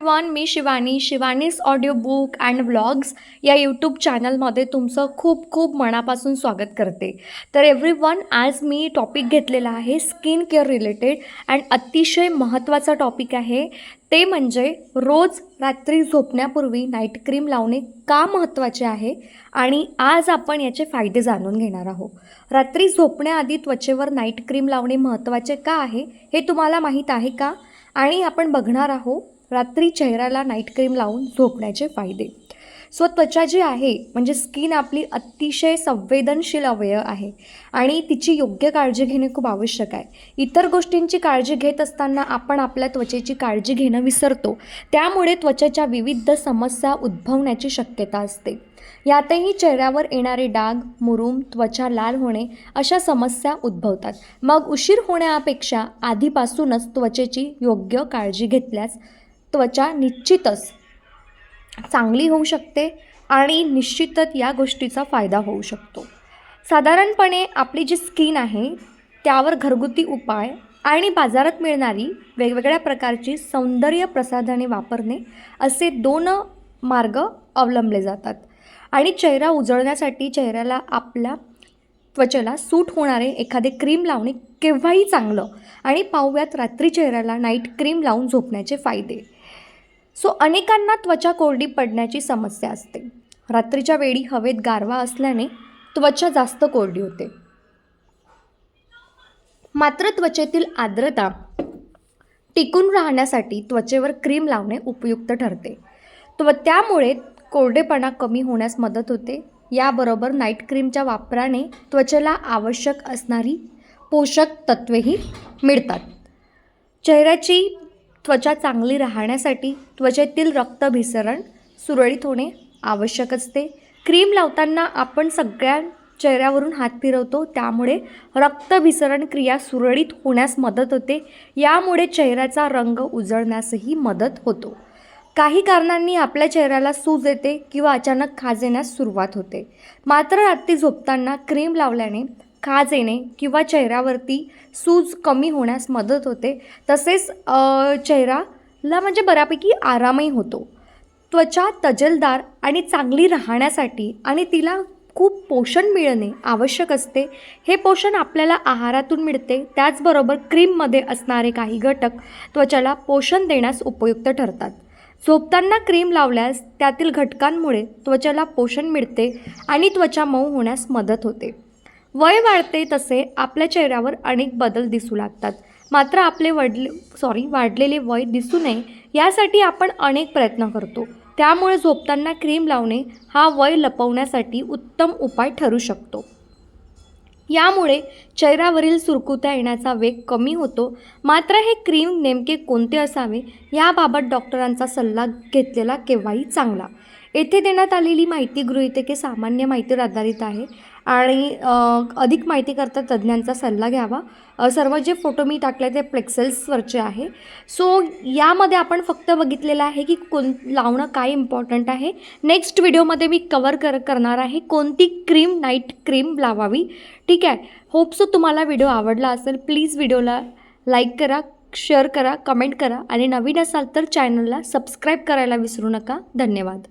One me Shivani Shivani's audio book and vlogs या YouTube चॅनलमध्ये तुमचं खूप खूप मनापासून स्वागत करते. तर एव्हरी वन आज मी टॉपिक घेतलेला आहे स्किन केअर रिलेटेड अँड अतिशय महत्त्वाचा टॉपिक आहे. ते म्हणजे रोज रात्री झोपण्यापूर्वी नाईट क्रीम लावणे का महत्त्वाचे आहे आणि आज आपण याचे फायदे जाणून घेणार आहोत. रात्री झोपण्याआधी त्वचेवर नाईट क्रीम लावणे महत्त्वाचे का आहे हे तुम्हाला माहीत आहे का? आणि आपण बघणार आहोत रात्री चेहऱ्याला नाईट क्रीम लावून झोपण्याचे फायदे. सो त्वचा जी आहे म्हणजे स्किन आपली अतिशय संवेदनशील अवयव आहे आणि तिची योग्य काळजी घेणे खूप आवश्यक आहे. इतर गोष्टींची काळजी घेत असताना आपण आपल्या त्वचेची काळजी घेणं विसरतो. त्यामुळे त्वचेच्या विविध समस्या उद्भवण्याची शक्यता असते. यातही चेहऱ्यावर येणारे डाग मुरूम त्वचा लाल होणे अशा समस्या उद्भवतात. मग उशीर होण्यापेक्षा आधीपासूनच त्वचेची योग्य काळजी घेतल्यास त्वचा निश्चितच चांगली होऊ शकते आणि निश्चितच या गोष्टीचा फायदा होऊ शकतो. साधारणपणे आपली जी स्किन आहे त्यावर घरगुती उपाय आणि बाजारात मिळणारी वेगवेगळ्या प्रकारची सौंदर्य प्रसाधने वापरणे असे दोन मार्ग अवलंबले जातात. आणि चेहरा उजळण्यासाठी चेहऱ्याला आपल्या त्वचेला सूट होणारे एखादे क्रीम लावणे केव्हाही चांगलं आणि पाहूयात रात्री चेहऱ्याला नाईट क्रीम लावून झोपण्याचे फायदे. सो अनेकांना त्वचा कोरडी पडण्याची समस्या असते. रात्रीच्या वेळी हवेत गारवा असल्याने त्वचा जास्त कोरडी होते. मात्र त्वचेतील आर्द्रता टिकून राहण्यासाठी त्वचेवर क्रीम लावणे उपयुक्त ठरते. त्व त्यामुळे कोरडेपणा कमी होण्यास मदत होते. याबरोबर नाईट क्रीमच्या वापराने त्वचेला आवश्यक असणारी पोषक तत्वेही मिळतात. चेहऱ्याची त्वचा चांगली राहण्यासाठी त्वचेतील रक्तभिसरण सुरळीत होणे आवश्यक असते. क्रीम लावताना आपण सगळ्या चेहऱ्यावरून हात फिरवतो त्यामुळे रक्तभिसरण क्रिया सुरळीत होण्यास मदत होते. यामुळे चेहऱ्याचा रंग उजळण्यासही मदत होतो. काही कारणांनी आपल्या चेहऱ्याला सूज येते किंवा अचानक खाज येण्यास सुरुवात होते. मात्र रात्री झोपताना क्रीम लावल्याने खाज येणे किंवा चेहऱ्यावरती सूज कमी होण्यास मदत होते तसेच चेहराला म्हणजे बऱ्यापैकी आरामही होतो. त्वचा तजलदार आणि चांगली राहण्यासाठी आणि तिला खूप पोषण मिळणे आवश्यक असते. हे पोषण आपल्याला आहारातून मिळते त्याचबरोबर क्रीममध्ये असणारे काही घटक त्वचाला पोषण देण्यास उपयुक्त ठरतात. झोपताना क्रीम लावल्यास त्यातील घटकांमुळे त्वचेला पोषण मिळते आणि त्वचा मऊ होण्यास मदत होते. वय वाढते तसे आपल्या चेहऱ्यावर अनेक बदल दिसू लागतात. मात्र आपले वडले सॉरी वाढलेले वय दिसू नये यासाठी आपण अनेक प्रयत्न करतो. त्यामुळे झोपताना क्रीम लावणे हा वय लपवण्यासाठी उत्तम उपाय ठरू शकतो. यामुळे चेहऱ्यावरील सुरकुत्या येण्याचा वेग कमी होतो. मात्र हे क्रीम नेमके कोणते असावे याबाबत डॉक्टरांचा सल्ला घेतलेला केव्हाही चांगला. येथे देण्यात आलेली माहिती गृहितके सामान्य माहितीवर आधारित आहे. आणि अधिक माहितीकरता तज्ज्ञांचा सल्ला घ्यावा. सर्व जे फोटो मी टाकले ते प्लेक्सेल्सवरचे आहे. सो यामध्ये आपण फक्त बघितलेलं आहे की कोण लावणं काय इम्पॉर्टंट आहे. नेक्स्ट व्हिडिओमध्ये मी कवर कर करणार आहे कोणती क्रीम नाईट क्रीम लावावी. ठीक आहे? होप सो तुम्हाला व्हिडिओ आवडला असेल. प्लीज व्हिडिओला लाईक करा शेअर करा कमेंट करा. आणि नवीन असाल तर चॅनलला सबस्क्राईब करायला विसरू नका. धन्यवाद.